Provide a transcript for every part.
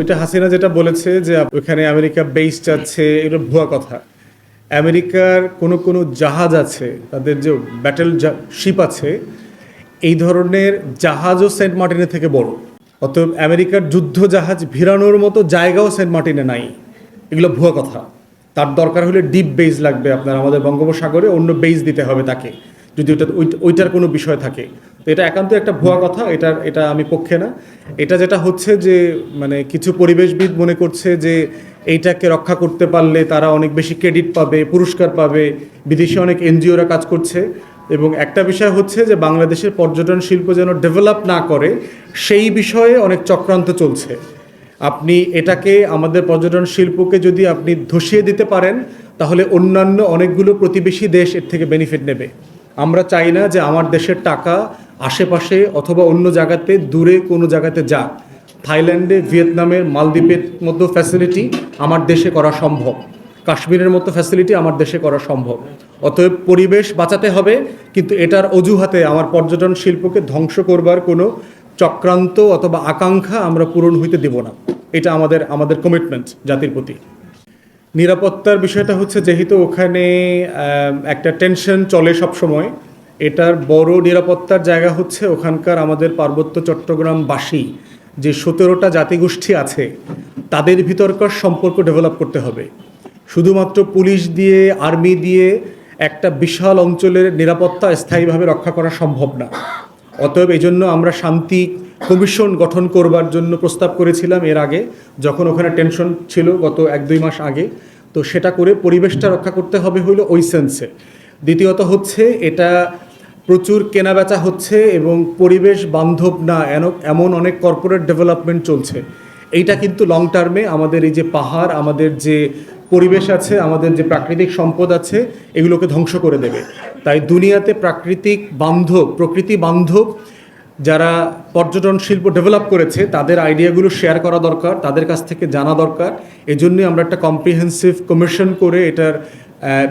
ওইটা হাসিনা যেটা বলেছে যে ওখানে আমেরিকা বেস যাচ্ছে এটা ভুয়া কথা। আমেরিকার কোনো কোনো জাহাজ আছে, তাদের যে ব্যাটেল শিপ আছে, এই ধরনের জাহাজও সেন্ট মার্টিনের থেকে বড়। অতএব আমেরিকার যুদ্ধ জাহাজ ভিড়ানোর মতো জায়গাও সেন্ট মার্টিনে নাই। এগুলো ভুয়া কথা। তার দরকার হলে ডিপ বেস লাগবে আপনার আমাদের বঙ্গোপসাগরে, অন্য বেস দিতে হবে তাকে। যদি ওটা ওই- ওইটার কোনো বিষয় থাকে। এটা একান্ত একটা ভুয়া কথা, এটা এটা আমি পক্ষে না। এটা যেটা হচ্ছে যে মানে কিছু পরিবেশবিদ মনে করছে যে, এইটাকে রক্ষা করতে পারলে তারা অনেক বেশি ক্রেডিট পাবে, পুরস্কার পাবে, বিদেশি অনেক এনজিওরা কাজ করছে। এবং একটা বিষয় হচ্ছে যে, বাংলাদেশের পর্যটন শিল্প যেন ডেভেলপ না করে, সেই বিষয়ে অনেক চক্রান্ত চলছে। আপনি এটাকে, আমাদের পর্যটন শিল্পকে যদি আপনি ধসিয়ে দিতে পারেন, তাহলে অন্যান্য অনেকগুলো প্রতিবেশী দেশ এর থেকে বেনিফিট নেবে। আমরা চাই না যে, আমার দেশের টাকা আশেপাশে অথবা অন্য জায়গাতে, দূরে কোনো জায়গাতে যাক থাইল্যান্ডে ভিয়েতনামের মালদ্বীপের মতো ফ্যাসিলিটি আমার দেশে করা সম্ভব। কাশ্মীরের মতো ফ্যাসিলিটি আমার দেশে করা সম্ভব। অতএব পরিবেশ বাঁচাতে হবে, কিন্তু এটার অজুহাতে আমার পর্যটন শিল্পকে ধ্বংস করবার কোনো চক্রান্ত অথবা আকাঙ্ক্ষা আমরা পূরণ হইতে দেব না। এটা আমাদের আমাদের কমিটমেন্ট জাতির প্রতি। নিরাপত্তার বিষয়টা হচ্ছে যেহেতু ওখানে একটা টেনশন চলে সব সময় এটার বড় নিরাপত্তার জায়গা হচ্ছে ওখানকার আমাদের পার্বত্য চট্টগ্রামবাসী। যে সতেরোটা জাতিগোষ্ঠী আছে, তাদের ভিতরকার সম্পর্ক ডেভেলপ করতে হবে। শুধুমাত্র পুলিশ দিয়ে আর্মি দিয়ে একটা বিশাল অঞ্চলের নিরাপত্তা স্থায়ীভাবে রক্ষা করা সম্ভব না। অতএব এই জন্য আমরা শান্তি কমিশন গঠন করবার জন্য প্রস্তাব করেছিলাম এর আগে, যখন ওখানে টেনশন ছিল গত এক দুই মাস আগে। তো সেটা করে পরিবেশটা রক্ষা করতে হবে হইল ওই সেন্সে দ্বিতীয়ত হচ্ছে এটা প্রচুর কেনাবেচা হচ্ছে এবং পরিবেশ বান্ধব না এমন অনেক কর্পোরেট ডেভেলপমেন্ট চলছে। এইটা কিন্তু লং টার্মে আমাদের এই যে পাহাড়, আমাদের যে পরিবেশ আছে, আমাদের যে প্রাকৃতিক সম্পদ আছে, এগুলোকে ধ্বংস করে দেবে। তাই দুনিয়াতে প্রাকৃতিক বান্ধব, প্রকৃতি বান্ধব যারা পর্যটন শিল্প ডেভেলপ করেছে, তাদের আইডিয়াগুলো শেয়ার করা দরকার, তাদের কাছ থেকে জানা দরকার। এজন্যই আমরা একটা কম্প্রিহেন্সিভ কমিশন করে এটার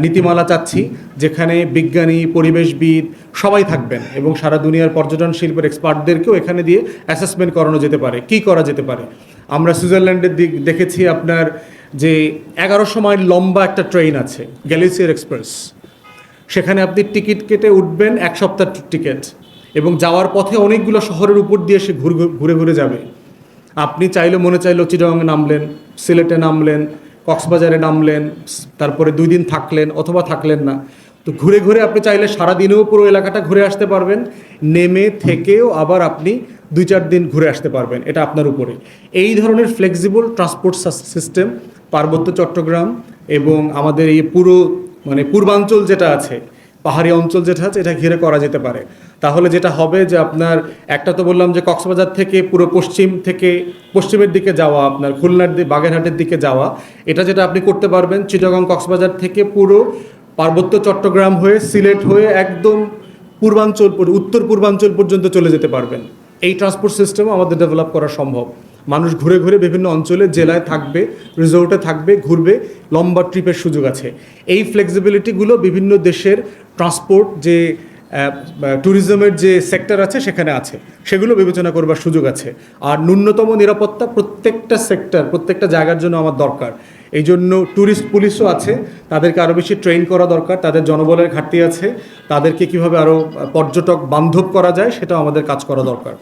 নীতিমালা চাচ্ছি, যেখানে বিজ্ঞানী, পরিবেশবিদ সবাই থাকবেন এবং সারা দুনিয়ার পর্যটন শিল্পের এক্সপার্টদেরকেও এখানে দিয়ে অ্যাসেসমেন্ট করানো যেতে পারে। কি করা যেতে পারে? আমরা সুইজারল্যান্ডের দিক দেখেছি আপনার যে এগারোশো মাইল লম্বা একটা ট্রেন আছে গ্যালিসিয়ার এক্সপ্রেস সেখানে আপনি টিকিট কেটে উঠবেন, এক সপ্তাহ টিকিট এবং যাওয়ার পথে অনেকগুলো শহরের উপর দিয়ে সে ঘুরে ঘুরে যাবে। আপনি চাইলে মনে চাইলেও চিটাগাংয়ে নামলেন, সিলেটে নামলেন কক্সবাজারে নামলেন, তারপরে দুই দিন থাকলেন অথবা থাকলেন না। তো ঘুরে ঘুরে আপনি চাইলে সারাদিনেও পুরো এলাকাটা ঘুরে আসতে পারবেন, নেমে থেকেও আবার আপনি দুই চার দিন ঘুরে আসতে পারবেন, এটা আপনার উপরে। এই ধরনের ফ্লেক্সিবল ট্রান্সপোর্ট সিস্টেম পার্বত্য চট্টগ্রাম এবং আমাদের এই পুরো মানে পূর্বাঞ্চল যেটা আছে, পাহাড়ি অঞ্চল যেটা আছে, এটা ঘিরে করা যেতে পারে। তাহলে যেটা হবে যে আপনার, একটা তো বললাম যে কক্সবাজার থেকে পুরো পশ্চিম থেকে পশ্চিমের দিকে যাওয়া, আপনার খুলনার দিকে বাগেরহাটের দিকে যাওয়া, এটা যেটা আপনি করতে পারবেন চিটাগং কক্সবাজার থেকে পুরো পার্বত্য চট্টগ্রাম হয়ে সিলেট হয়ে একদম পূর্বাঞ্চল পর- উত্তর পূর্বাঞ্চল পর্যন্ত চলে যেতে পারবেন। এই ট্রান্সপোর্ট সিস্টেমও আমাদের ডেভেলপ করা সম্ভব। মানুষ ঘুরে ঘুরে বিভিন্ন অঞ্চলে, জেলায় থাকবে রিসোর্টে থাকবে, ঘুরবে, লম্বা ট্রিপের সুযোগ আছে। এই ফ্লেক্সিবিলিটিগুলো বিভিন্ন দেশের ট্রান্সপোর্ট যে ট্যুরিজমের যে সেক্টর আছে সেখানে আছে। সেগুলো বিবেচনা করবার সুযোগ আছে। আর ন্যূনতম নিরাপত্তা প্রত্যেকটা সেক্টর প্রত্যেকটা জায়গার জন্য আমার দরকার। এই জন্য ট্যুরিস্ট পুলিশও আছে। তাদেরকে আরও বেশি ট্রেন করা দরকার। তাদের জনবলের ঘাটতি আছে। তাদেরকে কীভাবে আরও পর্যটক বান্ধব করা যায়, সেটাও আমাদের কাজ করা দরকার।